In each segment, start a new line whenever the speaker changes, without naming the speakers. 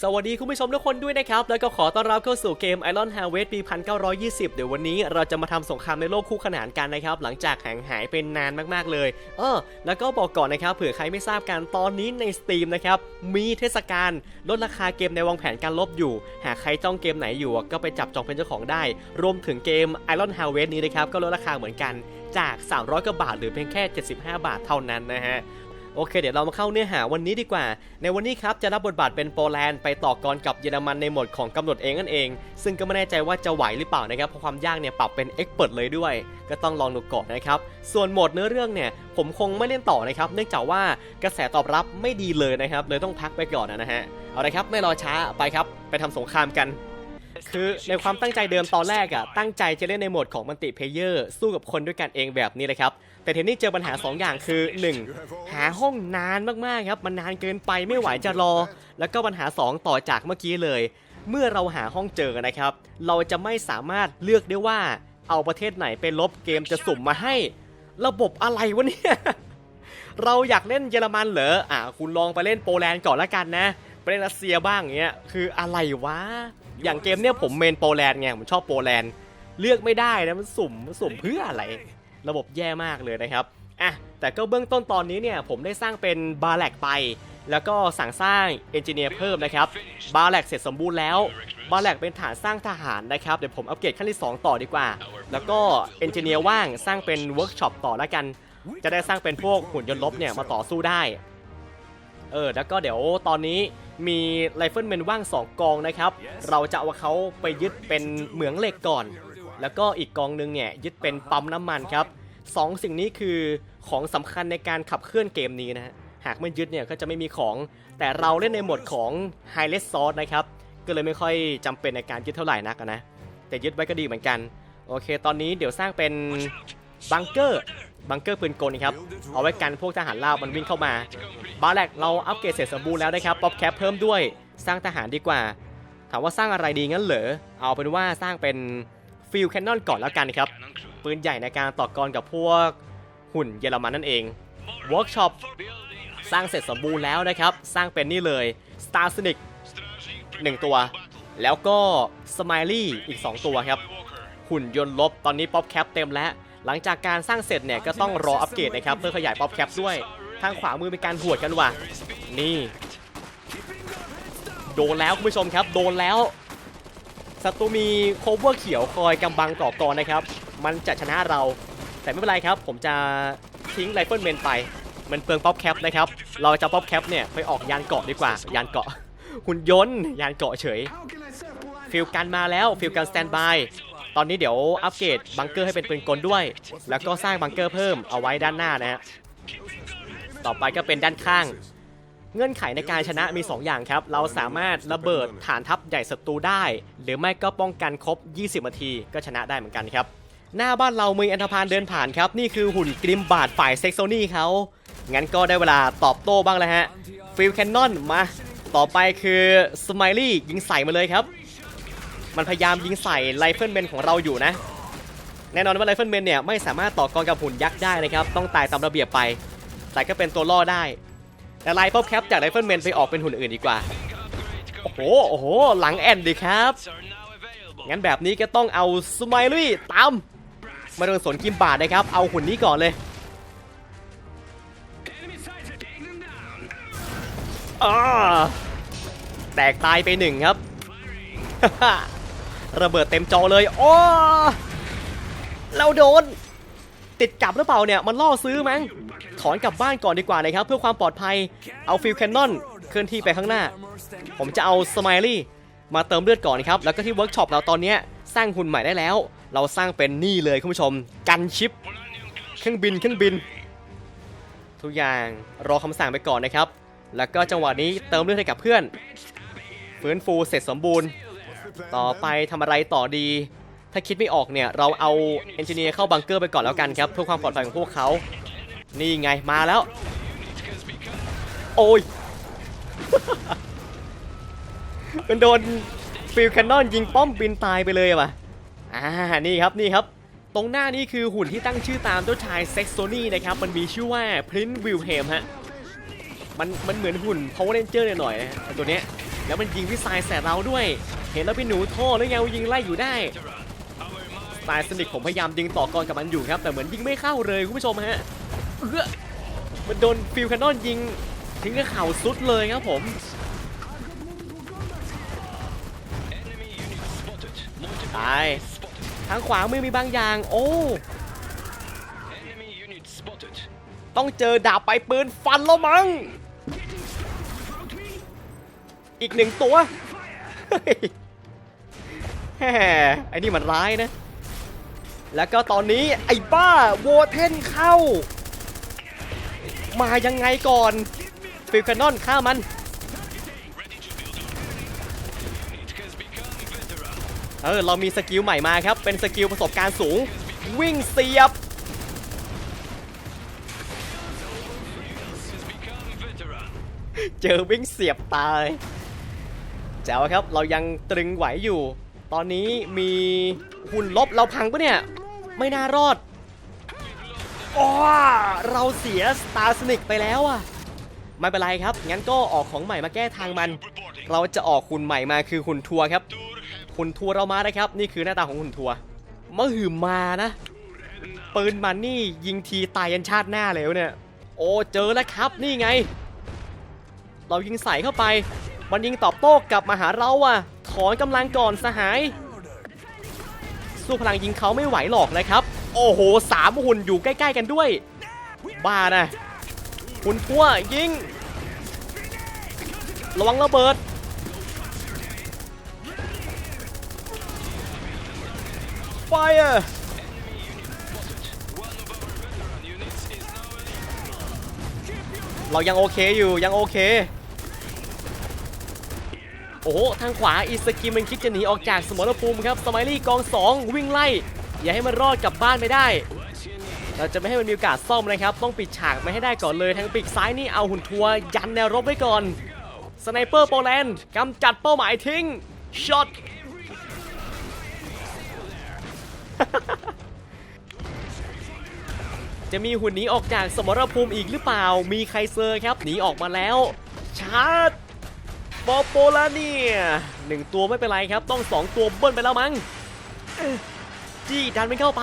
สวัสดีคุณผู้ชมทุกคนด้วยนะครับ แล้วก็ขอต้อนรับเข้าสู่เกม Iron Harvest ปี 1920 เดี๋ยววันนี้เราจะมาทำสงครามในโลกคู่ขนานกันนะครับ หลังจากห่างหายเป็นนานมากๆเลย เออ แล้วก็บอกก่อนนะครับ เผื่อใครไม่ทราบกันตอนนี้ใน Steam นะครับ มีเทศกาลลดราคาเกมในวางแผนการลบอยู่ หากใครจ้องเกมไหนอยู่ก็ไปจับจองเป็นเจ้าของได้ รวมถึงเกม Iron Harvest นี้นะครับก็ลดราคาเหมือนกันจาก 300กว่าบาทหรือเพียงแค่ 75 บาทเท่านั้นนะฮะ โอเค เดี๋ยวเรามาเข้าเนื้อหาวันนี้ดีกว่า ในวันนี้ครับจะรับบทบาทเป็นโปแลนด์ไปต่อกรกับเยอรมันในโหมดของกำหนดเองนั่นเอง ซึ่งก็ไม่แน่ใจว่าจะไหวหรือเปล่านะครับเพราะความยากเนี่ยปรับเป็นเอ็กเปิดเลยด้วย ก็ต้องลองดูก่อนนะครับ ส่วนโหมดเนื้อเรื่องเนี่ยผมคงไม่เล่นต่อนะครับ เนื่องจากว่ากระแสตอบรับไม่ดีเลยนะครับเลยต้องพักไปก่อนนะฮะเอาละครับไม่รอช้าไปครับ ไปทำสงครามกันคือในความตั้งใจเดิมตอนแรกอะตั้งใจจะเล่นในโหมดของมัลติเพเยอร์สู้กับคนด้วยกันเองแบบนี้เลยครับ แต่ทีนี้เจอปัญหา 2 อย่างคือ 1. หาห้องนานมากๆครับ มันนานเกินไปไม่ไหวจะรอ แล้วก็ปัญหา 2 ต่อจากเมื่อกี้เลย เมื่อเราหาห้องเจอนะครับ เราจะไม่สามารถเลือกได้ว่าเอาประเทศไหนไปลบเกมจะสุ่มมาให้ ระบบอะไรวะเนี่ย เราอยากเล่นเยอรมันเหรออะคุณลองไปเล่นโปแลนด์ก่อนละกันนะไปเล่นรัสเซียบ้างอย่างเงี้ยคืออะไรวะอย่างเกมเนี้ยผมเมนโปแลนด์ไงผมชอบโปแลนด์เลือกไม่ได้นะมันสุ่มมันสุ่มเพื่ออะไร ระบบแย่มากเลยนะครับอะแต่ก็เบื้องต้นตอนนี้เนี่ยผมได้สร้างเป็นบาร์แลกไป แล้วก็สั่งสร้างเอนจิเนียร์เพิ่มนะครับบาร์แลกเสร็จสมบูรณ์แล้วบาร์แลกเป็นฐานสร้างทหารนะครับเดี๋ยวผมอัปเกรดขั้นที่ 2 ต่อดีกว่า แล้วก็เอนจิเนียร์ว่างสร้างเป็นเวิร์กช็อปต่อแล้วกัน จะได้สร้างเป็นพวกหุ่นยนต์ลบเนี่ยมาต่อสู้ได้เออแล้วก็เดี๋ยวตอนนี้มีไรเฟิลแมนว่าง 2 กองนะครับ เราจะเอาเขาไปยึดเป็นเหมืองเหล็กก่อน แล้วก็อีกกองหนึงเนี่ยยึดเป็นปั๊มน้ำมันครับสองสิ่งนี้คือของสำคัญในการขับเคลื่อนเกมนี้นะฮะหากไม่ยึดเนี่ยก็จะไม่มีของ แต่เราเล่นในโหมดของ High l e s s o u r c e นะครับ ก็เลยไม่ค่อยจำเป็นในการยึดเท่าไหร่นักอะนะ แต่ยึดไว้ก็ดีเหมือนกัน โอเค ตอนนี้เดี๋ยวสร้างเป็นบังเกอร์ บังเกอร์ปืนกลครับ เอาไว้กันพวกทหารลาบมันวิ่งเข้ามา บาแลกเราอัปเกรดเสร็จสมบูรณ์แล้วนะครับ ป๊อปแคปเพิ่มด้วย สร้างทหารดีกว่า ถามว่าสร้างอะไรดีงั้นเหรอ เอาเป็นว่าสร้างเป็น ฟิลแคนนอนก่อนแล้วกันครับ ปืนใหญ่ในการต่อกรกับพวกหุ่นเยอรมันนั่นเองเวิร์กช็อปสร้างเสร็จสมบูรณ์แล้วนะครับ สร้างเป็นนี่เลย Star s n i c 1 ตัว แล้วก็ Smiley อีก 2 ตัวครับ หุ่นยนต์ลบตอนนี้ป๊อปแคปเต็มแล้ว หลังจากการสร้างเสร็จเนี่ย ก็ต้องรออัปเกรดนะครับ เพื่อขยายป๊อปแคปด้วย ทางขวามือเป็นการหวดกันว่ะ นี่ โดนแล้วคุณผู้ชมครับ โดนแล้ว ศัตรูมีโคเวอร์เขียวคอยกำบังต่อกรนะครับ มันจะชนะเรา แต่ไม่เป็นไรครับ ผมจะทิ้งไรเฟิลเมนไป มันเปลืองป๊อปแคปนะครับ เราจะป๊อปแคปเนี่ยไปออกยานเกาะดีกว่า ยานเกาะ หุ่นยนต์ ยานเกาะเฉย ฟิลกันมาแล้ว ฟิลกันสแตนบาย ตอนนี้เดี๋ยวอัปเกรดบังเกอร์ให้เป็นปืนกลด้วย แล้วก็สร้างบังเกอร์เพิ่มเอาไว้ด้านหน้านะฮะ ต่อไปก็เป็นด้านข้าง เงื่อนไขในการชนะมี 2 อย่างครับ เราสามารถระเบิดฐานทัพใหญ่ศัตรูได้ หรือไม่ก็ป้องกันครบ 20 นาทีก็ชนะได้เหมือนกันครับ หน้าบ้านเรามีอันธพาลเดินผ่านครับ นี่คือหุ่นกริมบาดฝ่ายเซ็กโซนี่เขา งั้นก็ได้เวลาตอบโต้บ้างแล้วฮะ ฟิลแคนนอนมา ต่อไปคือสไมลี่ยิงใส่มาเลยครับ มันพยายามยิงใส่ไรเฟิลเมนของเราอยู่นะ แน่นอนว่าไรเฟิลเมนเนี่ยไม่สามารถต่อกรกับหุ่นยักษ์ได้นะครับ ต้องตายตามระเบียบไป แต่ก็เป็นตัวล่อได้ แต่ไล่ป๊อปแคปจากไรเฟิลเมนไปออกเป็นหุ่นอื่นดีกว่า โอ้โห โอ้โห หลังแอนดีครับ งั้นแบบนี้ก็ต้องเอาสไมลี่ตามมาโดนสนกิมบาดนะครับ เอาหุ่นนี้ก่อนเลยอาแตกตายไปหนึ่งครับ ระเบิดเต็มจอเลย โอ้เราโดน ติดกับหรือเปล่าเนี่ย มันล่อซื้อมั้ง ถอนกลับบ้านก่อนดีกว่านะครับ เพื่อความปลอดภัยเอาฟิลแคนนอนเคลื่อนที่ไปข้างหน้า ผมจะเอาสไมลี่มาเติมเลือดก่อนครับ แล้วก็ที่เวิร์กช็อปเราตอนนี้สร้างหุ่นใหม่ได้แล้ว เราสร้างเป็นนี่เลยคุณผู้ชม กันชิป เครื่องบินเครื่องบิน ทุกอย่างรอคำสั่งไปก่อนนะครับ แล้วก็จังหวะนี้เติมเลือดให้กับเพื่อนฟื้นฟูเสร็จสมบูรณ์ ต่อไปทำอะไรต่อดี ถ้าคิดไม่ออกเนี่ยเราเอาเอนจิเนียร์เข้าบังเกอร์ไปก่อนแล้วกันครับเพื่อความปลอดภัยของพวกเขา นี่ไงมาแล้ว โอ้ย มันโดนฟิลแคนนอนยิงป้อมบินตายไปเลยว่ะ อ่า นี่ครับ นี่ครับ ตรงหน้านี่คือหุ่นที่ตั้งชื่อตามเจ้าชายเซ็กโซนี่นะครับ มันมีชื่อว่าพรินวิลเฮมฮะ มัน มันเหมือนหุ่น Power Ranger หน่อยๆนะตัวเนี้ย แล้วมันยิงวิสัยใส่เราด้วย เห็นแล้วพี่หนูโทษหรือไงว่ายิงไล่อยู่ได้สไตล์สนิทผมพยายามยิงต่อกรกับมันอยู่ครับ แต่เหมือนยิงไม่เข้าเลยคุณผู้ชมฮะ เออมันโดนฟิลแคนนอนยิงถึงกับเข่าสุดเลยครับผมตายทางขวามือมีบางอย่าง โอ้ ต้องเจอดาบไปปืนฟันแล้วมั้ง อีกหนึ่งตัวเฮ้ยแหมไอ้นี่มันร้ายนะ แล้วก็ตอนนี้ไอ้บ้าโวเทนเข้า มายังไงก่อนฟิลแคนนอนฆ่ามันเออเรามีสกิลใหม่มาครับ เป็นสกิลประสบการณ์สูง วิ่งเสียบ เจอวิ่งเสียบตายแจ๋วครับเรายังตรึงไหวอยู่ ตอนนี้มีหุ่นลบเราพังปะเนี่ย ไม่น่ารอด โอ้เราเสียสตาร์สนิกไปแล้วอะไม่เป็นไรครับ งั้นก็ออกของใหม่มาแก้ทางมัน เราจะออกหุ่นใหม่มาคือหุ่นทัวร์ครับหุ่นทัวร์เรามานะครับ นี่คือหน้าตาของหุ่นทัวร์มะหืมมานะ ปืนมันนี่ยิงทีตายยันชาติหน้าแล้วเนี่ย โอ้เจอแล้วครับนี่ไง เรายิงใส่เข้าไป มันยิงตอบโต้กลับมาหาเราอะ ถอนกำลังก่อนสหาย สู้พลังยิงเขาไม่ไหวหรอกนะครับ โอ้โหสามหุ่นอยู่ใกล้ ๆ กันด้วย บ้านะหุ่นทั่วยิง ระวังระเบิด ไฟอะเรายังโอเคอยู่ยังโอเค โอ้โห ทางขวาอีสกิมมันคิดจะหนีออกจากสมรภูมิครับสไมลี่กอง 2 วิ่งไล่ อย่าให้มันรอดกลับบ้านไม่ได้ เราจะไม่ให้มันมีโอกาสซ่อมนะครับ ต้องปิดฉากไม่ให้ได้ก่อนเลยทางปีกซ้ายนี่เอาหุ่นทัวร์ยันแนวรบไว้ก่อนสไนเปอร์โปแลนด์กำจัดเป้าหมายทิ้งช็อตจะมีหุ่นหนีออกจากสมรภูมิอีกหรือเปล่า มีใครเซอร์ครับ หนีออกมาแล้ว ชาร์จปอโปลาเนียหนึ่งตัวไม่เป็นไรครับ ต้องสองตัวเบิ้ลไปแล้วมั้ง จี้ดันไม่เข้าไป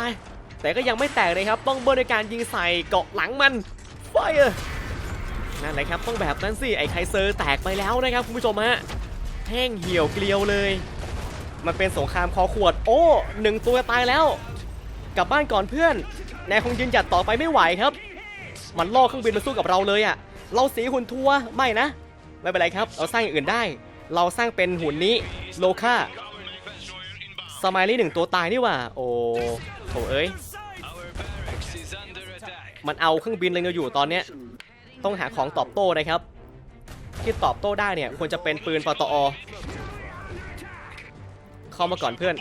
แต่ก็ยังไม่แตกเลยครับ ต้องเบิ้ลในการยิงใส่เกาะหลังมันไฟเออนั่นแหละครับต้องแบบนั้นสิไอ้ไคเซอร์แตกไปแล้วนะครับคุณผู้ชมฮะแห้งเหี่ยวเกลียวเลย มันเป็นสงครามคอขวด โอ้หนึ่งตัวตายแล้ว กลับบ้านก่อนเพื่อนนายคงยืนหยัดต่อไปไม่ไหวครับ มันล่อเครื่องบินมาสู้กับเราเลยอะ่ะ เราสีหุ่นทัวไม่นะ ไม่เป็นไรครับ เราสร้างอย่างอื่นได้ เราสร้างเป็นหุ่นนี้โลค่า สมายลี่หนึ่งตัวตายนี่ว่า โอ้โถเอ้ย มันเอาเครื่องบินเลยอยู่ตอนเนี้ย ต้องหาของตอบโต้นะครับ ที่ตอบโต้ได้เนี่ยควรจะเป็นปืนปตอ เข้ามาก่อนเพื่อน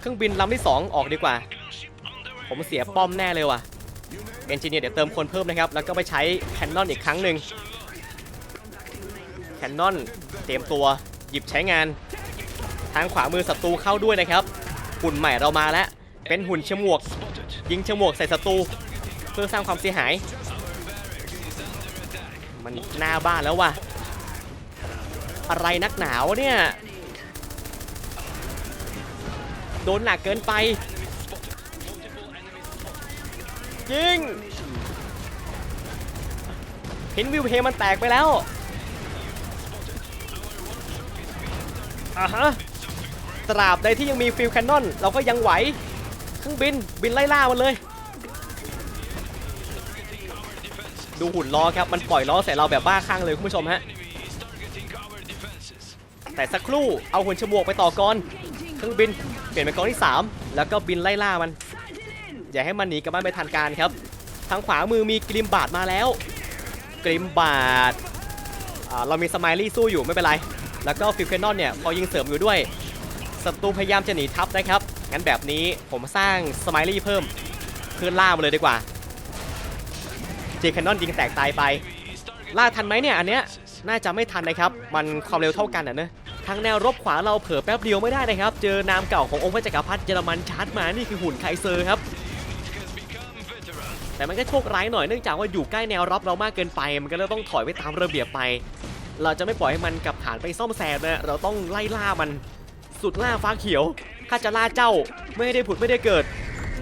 เครื่องบินลำที่ 2 ออกดีกว่า ผมเสียป้อมแน่เลยว่ะ เอนจิเนียร์เดี๋ยวเติมคนเพิ่มนะครับ แล้วก็ไปใช้แคนนอนอีกครั้งหนึ่งแคนนอนเตรียมตัวหยิบใช้งาน ทางขวามือศัตรูเข้าด้วยนะครับหุ่นใหม่เรามาแล้ว เป็นหุ่นฉมวก ยิงฉมวกใส่ศัตรูเพื่อสร้างความเสียหาย มันหน้าบ้านแล้วว่ะ อะไรนักหนาวเนี่ย โดนหนักเกินไปยิงเห็นวิวเพมันแตกไปแล้วอะฮะ ตราบใดที่ยังมีฟิลแคนนอนเราก็ยังไหวเครื่องบินบินไล่ล่ามันเลย ดูหุ่นล้อครับ มันปล่อยล้อใส่เราแบบบ้าคลั่งเลยคุณผู้ชมฮะแต่สักครู่เอาหุ่นฉมวกไปต่อก่อนเครื่องบินเปลี่ยนเป็นกองที่ 3 แล้วก็บินไล่ล่ามัน อย่าให้มันหนีกลับบ้านไปทันการครับ ทางขวามือมีกริมบาดมาแล้วกริมบาดเรามีสไมลี่สู้อยู่ไม่เป็นไร แล้วก็ฟิลเคนนอนเนี่ยพอยิงเสริมอยู่ด้วย ศัตรูพยายามจะหนีทับนะครับ งั้นแบบนี้ผมสร้างสไมลี่เพิ่มเพื่อล่ามาเลยดีกว่า เจแคนนอนยิงแตกตายไป ล่าทันไหมเนี่ยอันเนี้ยน่าจะไม่ทันนะครับ มันความเร็วเท่ากันอะเนอะทางแนวรบขวาเราเผลอแป๊บเดียวไม่ได้นะครับ เจอนามเก่าขององค์พระจักรพรรดิเยอรมันชาร์จมานี่คือหุ่นไคเซอร์ครับ แต่มันก็โชคร้ายหน่อยเนื่องจากว่าอยู่ใกล้แนวรบเรามากเกินไป มันก็เลยต้องถอยไปตามระเบียบไป เราจะไม่ปล่อยให้มันกลับฐานไปซ่อมแซมนะเราต้องไล่ล่ามัน สุดล่าฟ้าเขียวข้าจะล่าเจ้าไม่ได้ผุดไม่ได้เกิด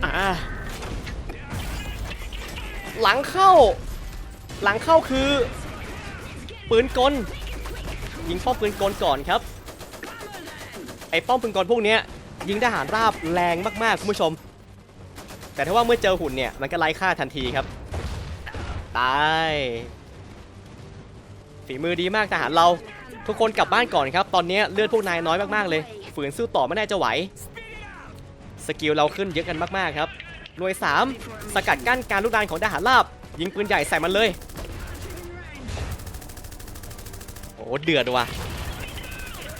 อ่าหลังเข้า หลังเข้าคือ ปืนกล ยิงป้อมปืนกลก่อนครับ ไอ้ป้อมปืนกลพวกนี้ยิงทหารราบแรงมากๆคุณผู้ชม แต่ถ้าว่าเมื่อเจอหุ่นเนี่ยมันก็ไร้ค่าทันทีครับ ตายฝีมือดีมากทหารเรา ทุกคนกลับบ้านก่อนครับ ตอนนี้เลือดพวกนายน้อยมากๆเลย ฝืนสู้ต่อไม่น่าจะไหว สกิลเราขึ้นเยอะกันมากๆครับ หน่วย 3 สกัดกั้นการลุกดานของทหารราบ ยิงปืนใหญ่ใส่มันเลย โอ้เดือดว่ะ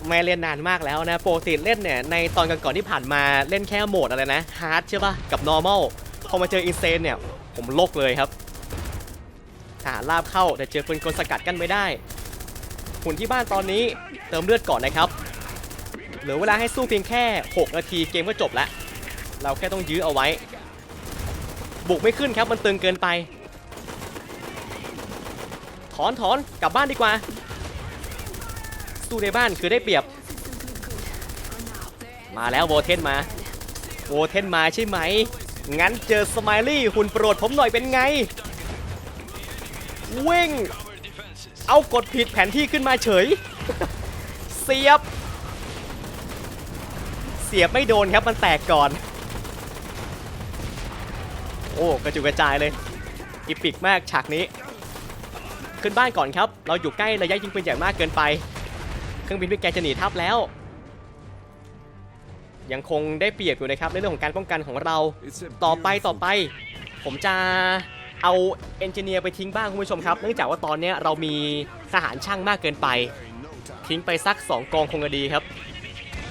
ไม่เล่นนานมากแล้วนะโปกติเล่นเนี่ยในตอนก่อนๆที่ผ่านมาเล่นแค่โหมดอะไรนะฮาร์ดใช่ปะกับ normal พอมาเจออินเซนเนี่ย ผมโลกเลยครับทหารลาบเข้าแต่เจอปืนกลสกัดกันไม่ได้หุ่นที่บ้านตอนนี้เติมเลือดก่อนนะครับ เหลือเวลาให้สู้เพียงแค่ 6 นาทีเกมก็จบแล้ว เราแค่ต้องยื้อเอาไว้ บุกไม่ขึ้นครับมันตึงเกินไป ถอนถอนกลับบ้านดีกว่า สู้ในบ้านคือได้เปรียบ มาแล้วโวเทนมาโวเทนมาใช่ไหม งั้นเจอสไมลี่หุ่นโปรดผมหน่อยเป็นไงเว่งเอากดผิดแผนที่ขึ้นมาเฉย เสียบ เสียบไม่โดนครับมันแตกก่อน โอ้กระจุกกระจายเลยอีปิกมากฉากนี้ ขึ้นบ้านก่อนครับ เราอยู่ใกล้ระยะยิงปืนใหญ่มากเกินไป เครื่องบินด้วยแกจะหนีทับแล้ว ยังคงได้เปรียบอยู่นะครับในเรื่องของการป้องกันของเราต่อไปต่อไป ผมจะเอาเอนจิเนียร์ไปทิ้งบ้างคุณผู้ชมครับ เนื่องจากว่าตอนนี้เรามีทหารช่างมากเกินไป ทิ้งไปสัก 2 กองคงจะดีครับ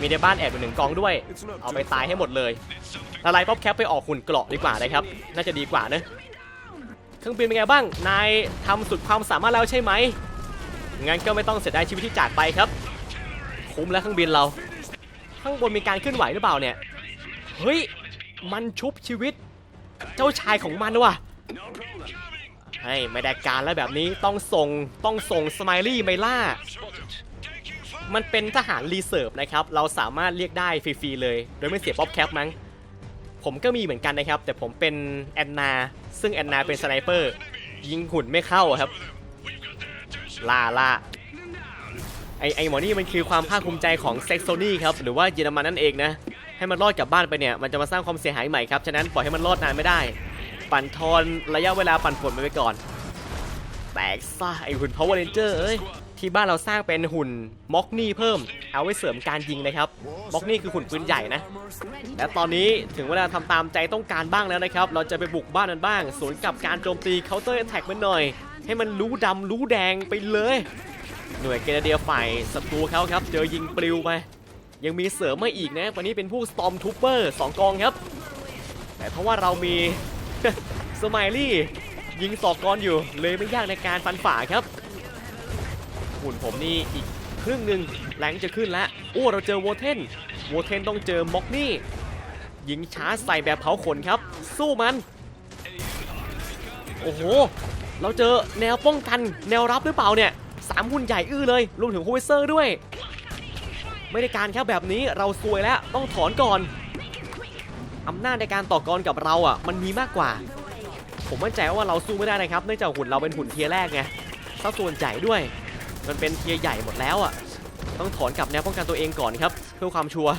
มีในบ้านแอบอยู่หนึ่งกองด้วย เอาไปตายให้หมดเลยละลายป๊อปแคปไปออกหุ่นเกราะดีกว่านะครับ น่าจะดีกว่านะเครื่องบินเป็นไงบ้าง นายทำสุดความสามารถแล้วใช่ไหม งั้นก็ไม่ต้องเสียดายชีวิตที่จากไปครับ คุ้มแล้วเครื่องบินเรา ข้างบนมีการเคลื่อนไหวหรือเปล่าเนี่ย เฮ้ย มันชุบชีวิต เจ้าชายของมันว่ะเฮ้ไม่ได้การแล้วแบบนี้ต้องส่งต้องส่งสไมลี่ไมล่า มันเป็นทหารรีเซิร์ฟนะครับ เราสามารถเรียกได้ฟรีๆเลย โดยไม่เสียป๊อปแคปมั้ง ผมก็มีเหมือนกันนะครับ แต่ผมเป็นแอนนา ซึ่งแอนนาเป็นสไนเปอร์ ยิงหุ่นไม่เข้าครับ ล่าล่าไอไอหมอนี่มันคือความภาคภูมิใจของเซ็กโซนี่ครับ หรือว่าเยอรมันนั่นเองนะ ให้มันรอดกลับบ้านไปเนี่ย มันจะมาสร้างความเสียหายใหม่ครับ ฉะนั้นปล่อยให้มันรอดนานไม่ได้ ปั่นทอนระยะเวลาปั่นผลไปไปก่อน แตกซ่าไอหุ่น Power Ranger เอ้ย ที่บ้านเราสร้างเป็นหุ่นม็อกนี่เพิ่ม เอาไว้เสริมการยิงนะครับม็อกนี่คือหุ่นปืนใหญ่นะ และตอนนี้ถึงเวลาทำตามใจต้องการบ้างแล้วนะครับ เราจะไปบุกบ้านนั้นบ้างสวนกับการโจมตีเคาน์เตอร์แท็กมันหน่อย ให้มันรู้ดำรู้แดงไปเลย หน่วยเกเดียฝ่ายศัตรูเขาครับ เจอยิงปลิวไปยังมีเสริมมาอีกนะวันนี้เป็นผู้ Storm Trooper สองกองครับ แต่เพราะว่าเรามีสไมลี่ยิงสอกกอนอยู่เลยไม่ยากในการฟันฝ่าครับ หุ่นผมนี่อีกครึ่งหนึ่งแรงจะขึ้นแล้วโอ้เราเจอโวเทนโวเทนต้องเจอม็อกนี่ยิงช้าใส่แบบเผาขนครับ สู้มัน โอ้โห เราเจอแนวป้องกันแนวรับหรือเปล่าเนี่ยสามหุ่นใหญ่อื้อเลยรวมถึงโฮเซอร์ด้วย ไม่ได้การครับแบบนี้เราซวยแล้วต้องถอนก่อนอำนาจในการต่อกรกับเราอะ มันมีมากกว่า ผมมั่นใจว่าเราสู้ไม่ได้นะครับเนื่องจากหุ่นเราเป็นหุ่นเทียร์แรกไงถ้าส่วนใหญ่ด้วย มันเป็นเทียใหญ่หมดแล้วอะ ต้องถอนกลับแนวป้องกันตัวเองก่อนครับ เพื่อความชัวร์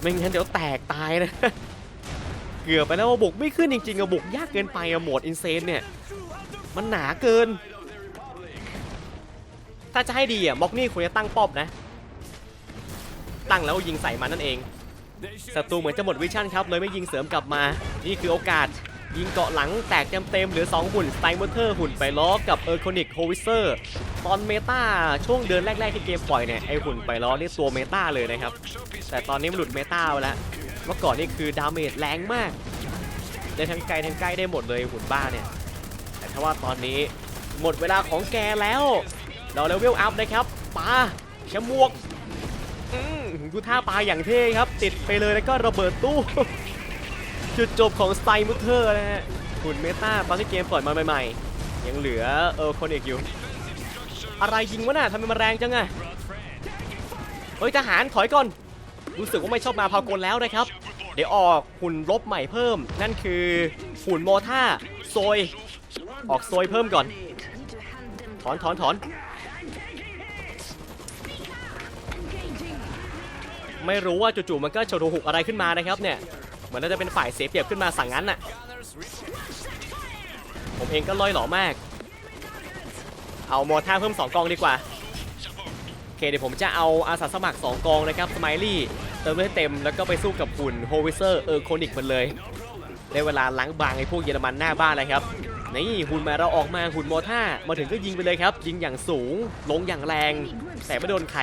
ไม่งั้นเดี๋ยวแตกตายนะ เกือบไปแล้วว่าบุกไม่ขึ้นจริงๆอะบุกยากเกินไปอะโหมดอินเซนเนี่ย มันหนาเกิน ถ้าจะให้ดีอะม็อกนี่ควรจะตั้งป้อมนะ ตั้งแล้วยิงใส่มันนั่นเอง ศัตรูเหมือนจะหมดวิชั่นครับเลยไม่ยิงเสริมกลับมา นี่คือโอกาสยิงเกาะหลังแตกเต็มๆเหลือ 2 หุ่นสไตล์มอเตอร์หุ่นไปล้อกับเออร์โคนิกโฮวิเซอร์ ตอนเมตาช่วงเดือนแรกๆที่เกมปล่อยเนี่ยไอหุ่นไปล้อนี่ตัวเมตาเลยนะครับ แต่ตอนนี้มันหลุดเมตาไปแล้วเมื่อก่อนนี่คือดาเมจแรงมากได้ทั้งไกลทั้งใกล้ได้หมดเลยหุ่นบ้าเนี่ยแต่ถ้าว่าตอนนี้หมดเวลาของแกแล้ว เราเลเวลอัพนะครับปาแชมวกดูท่าปลาอย่างเท่ครับ ติดไปเลยแล้วก็ระเบิดตู้ จุดจบของสไตมุเทอร์นะฮะหุ่นเมตาตอนที่เกมปล่อยมาใหม่ๆ ยังเหลือเออคนเอกอยู่ อะไรยิงวะน่ะทำไมมันแรงจังอะเฮ้ยทหารถอยก่อน รู้สึกว่าไม่ชอบมาพากลแล้วนะครับ เดี๋ยวออกหุ่นลบใหม่เพิ่ม นั่นคือหุ่นโมท่าโซย ออกโซยเพิ่มก่อน ถอนถอนถอน ไม่รู้ว่าจู่ๆมันก็จะรูหุกอะไรขึ้นมานะครับเนี่ย เหมือนน่าจะเป็นฝ่ายเสียเปรียบขึ้นมาสั่งงั้นน่ะ ผมเองก็ลอยหล่อมาก เอาโมท่าเพิ่ม 2 กองดีกว่าโอเคเดี๋ยวผมจะเอาอาสาสมัคร 2 กองนะครับสไมลี่เติมเลือดให้เต็มแล้วก็ไปสู้กับหุ่นโฮวิเซอร์เออร์โคนิกมันเลยได้เวลาล้างบางไอ้พวกเยอรมันหน้าบ้านเลยครับนี่หุ่นมาเราออกมาหุ่นโมท่ามาถึงก็ยิงไปเลยครับ ยิงอย่างสูง ลงอย่างแรง แต่ไม่โดนใคร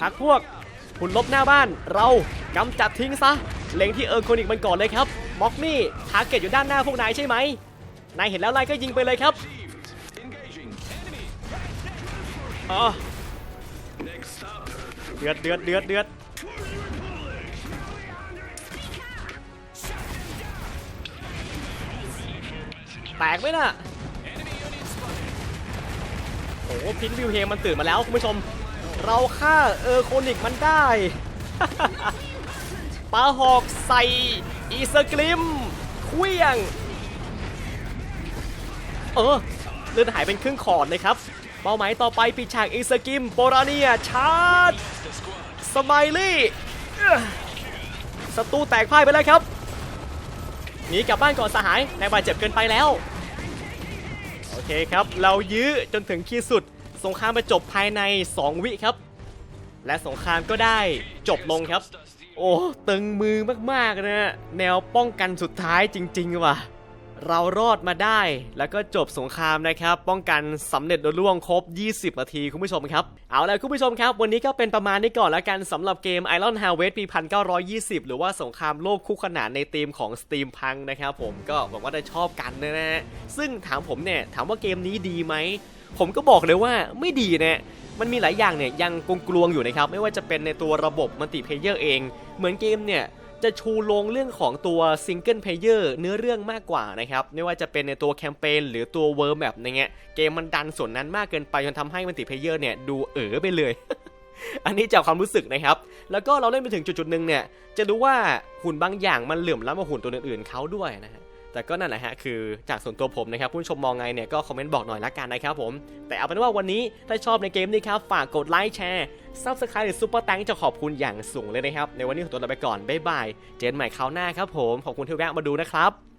พักพวกหุ่นลบหน้าบ้าน เรากำจัดทิ้งซะเล็งที่เออร์โคนิกมันก่อนเลยครับม็อกนี่ทาร์เก็ตอยู่ด้านหน้าพวกนายใช่ไหมนายเห็นแล้วนายก็ยิงไปเลยครับ อ๋อเดือดเดือดเดือดเดือดแตกไหมน่ะโอ้พิงวิวเฮมันตื่นมาแล้วคุณผู้ชม เราฆ่าเออร์โคนิกมันได้ปาหอกใส่อีสกริมเควียง เออเลือดหายเป็นครึ่งขอดเลยครับ เป้าหมายต่อไปปิดฉากอีสกิมโปราเนียชาร์จสไมลี่ศัตรูแตกพ่ายไปแล้วครับหนีกลับบ้านก่อนสหายนายบาดเจ็บเกินไปแล้ว โอเคครับ เรายื้อจนถึงขีดสุด สงครามไปจบภายใน 2 วิครับ และสงครามก็ได้จบลงครับ โอ้ ตึงมือมากๆนะแนวป้องกันสุดท้ายจริง ๆ ว่ะ เรารอดมาได้ แล้วก็จบสงครามนะครับ ป้องกันสำเร็จโดยล่วงครบ 20 นาทีคุณผู้ชมครับ เอาละคุณผู้ชมครับ วันนี้ก็เป็นประมาณนี้ก่อนแล้วกันสำหรับเกม Iron Harvest ปี 1920 หรือว่าสงครามโลกคู่ขนานในธีมของ Steam Punk นะครับผมก็หวังว่าจะชอบกันนะฮะซึ่งถามผมเนี่ยถามว่าเกมนี้ดีไหมผมก็บอกเลยว่าไม่ดีนะมันมีหลายอย่างเนี่ยยังกลวงๆอยู่นะครับไม่ว่าจะเป็นในตัวระบบมัลติเพลเยอร์เอง เหมือนเกมเนี่ย จะชูลงเรื่องของตัวซิงเกิลเพลเยอร์เนื้อเรื่องมากกว่านะครับ ไม่ว่าจะเป็นในตัวแคมเปญหรือตัวเวิร์มแบบอย่างเงี้ยเกมมันดันส่วนนั้นมากเกินไปจนทำให้มันติเพลเยอร์เนี่ยดูเอ๋อไปเลย อันนี้จากความรู้สึกนะครับ แล้วก็เราเล่นไปถึงจุดๆหนึ่งเนี่ยจะรู้ว่าหุ่นบางอย่างมันเหลื่อมล้ำกว่าหุ่นตัวอื่นๆเขาด้วยนะฮะ แต่ก็นั่นแหละฮะคือจากส่วนตัวผมนะครับผู้ชมมองไงเนี่ยก็คอมเมนต์บอกหน่อยละกันนะครับผม แต่เอาเป็นว่าวันนี้ถ้าชอบในเกมนี้ครับฝากกดไลค์แชร์ซับสไครต์หรือซุปเปอร์แตงจะขอบคุณอย่างสูงเลยนะครับ ในวันนี้ขอตัวลาไปก่อนบ๊ายบายเจอกันใหม่คราวหน้าครับผมขอบคุณที่แวะมาดูนะครับ